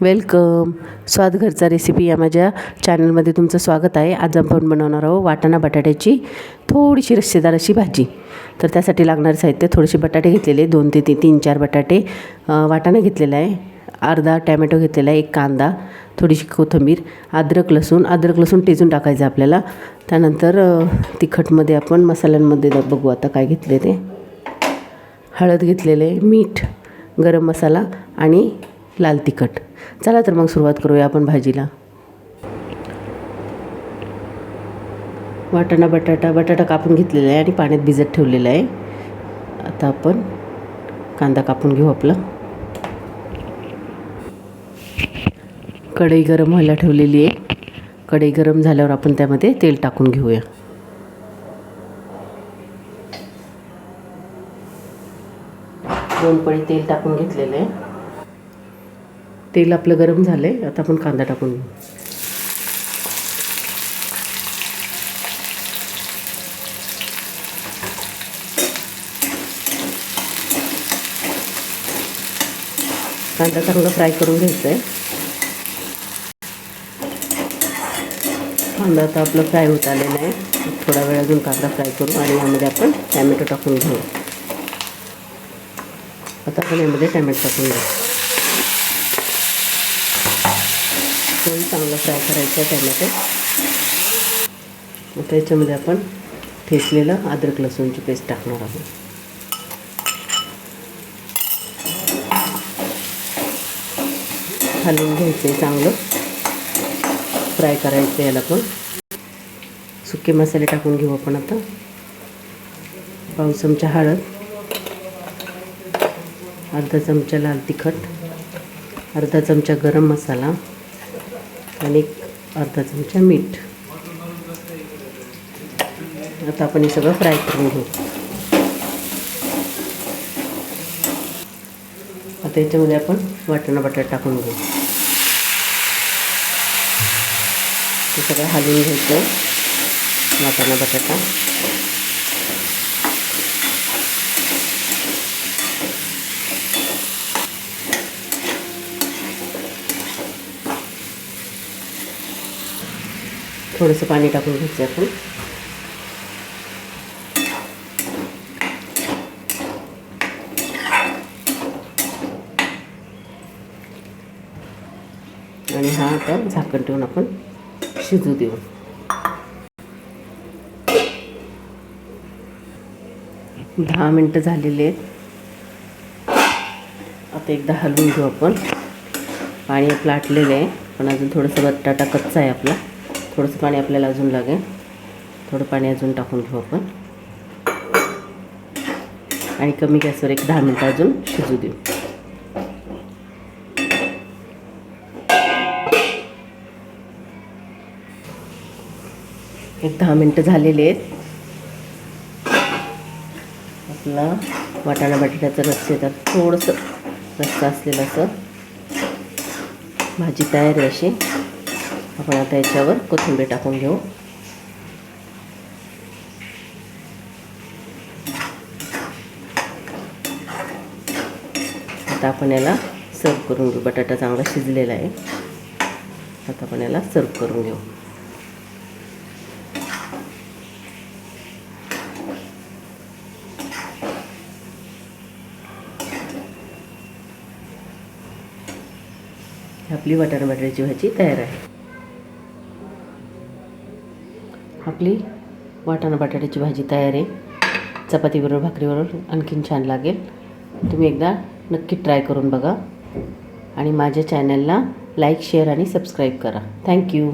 Welcome. स्वाद घरचा recipe या माझ्या चॅनलमध्ये तुमचं स्वागत आहे. आज आपण बनवणार आहोत वाटाणा बटाट्याची थोडीशी रस्सेदार अशी भाजी. तर त्यासाठी लागणारे साहित्य थोडेसे बटाटे घेतलेले दोन ते ती तीन चार बटाटे. वाटाणा घेतलेला आहे. अर्धा टॅमॅटो घेतलेला आहे. एक कांदा थोडीशी कोथिंबीर अद्रक लसूण. अद्रक लसूण टेजून टाकायचं आपल्याला. त्यानंतर तिखटमध्ये आपण मसाल्यांमध्ये बघू आता काय घेतले ते. हळद घेतलेले मीठ गरम मसाला आणि लाल तिखट. चला तर मग सुरुवात करूया आपण भाजीला. वाटाणा बटाटा बटाटा कापून घेतलेला आहे आणि पाण्यात भिजत ठेवलेला आहे. आता आपण कांदा कापून घेऊ आपला. कढई गरम व्हायला ठेवलेली आहे. कढई गरम झाल्यावर आपण त्यामध्ये तेल टाकून घेऊया. दोन पळी तेल टाकून घेतलेलं आहे. तेल आपलं गरम झालं आहे आता आपण कांदा टाकून घेऊ. कांदा चांगला फ्राय करून घ्यायचा आहे कांदा आता आपलं फ्राय होत आलेला आहे. थोडा वेळ अजून कांदा फ्राय करू आणि यामध्ये आपण टॅमॅटो टाकून घेऊ. आता आपण यामध्ये टॅमॅटो टाकून घेऊ. तोही चांगला फ्राय करायचा आहे टॅमॅटो. आता याच्यामध्ये आपण ठेचलेलं अद्रक लसूणची पेस्ट टाकणार आहोत. हलवून घ्यायचं आहे चांगलं. फ्राय करायचं आहे याला पण. सुके मसाले टाकून घेऊ आपण आता. पाव चमचा हळद. अर्धा चमचा लाल तिखट. अर्धा चमचा गरम मसाला. आणि एक अर्धा चमचा मीठ. आता आपण हे सगळं फ्राय करून घेऊ. आता याच्यामध्ये आपण वाटाणा बटाटा टाकून घेऊ. ते सगळं हलवून घ्यायचं वाटाणा बटाटा. थोडंसं पाणी टाकून घ्यायचं आपण. आणि हा आता झाकण ठेवून आपण शिजू देऊ. दहा मिनटं झालेले आहेत. आता एकदा हलवून घेऊ आपण. पाणी प्लाटलेलं आहे. पण अजून थोडंसं बटाटा कच्चा आहे आपला. थोडंसं पाणी आपल्याला अजून लागेल. थोडं पाणी अजून टाकून घेऊ आपण. आणि कमी गॅसवर एक दहा मिनटं अजून शिजू देऊ. एक दहा मिनटं झालेले आहेत. आपला वाटाणा बटाट्याचं रस्से तर थोडंसं रस्सा असलेलं असं. भाजी तयार आहे अशी. आपण आता याच्यावर कोथिंबीर टाकून घेऊ. आता आपण याला सर्व करून घेऊ. बटाटा चांगला शिजलेला आहे. आता आपण याला सर्व करून घेऊ. आपली वाटाणा बटाट्याची भाजी तयार आहे. आपली वाटाणा बटाट्याची भाजी तयार आहे. चपातीबरोबर भाकरीबरोबर आणखीन छान लागेल. तुम्ही एकदा नक्की ट्राय करून बघा. आणि माझ्या चॅनलला लाईक शेअर आणि सबस्क्राईब करा. Thank you.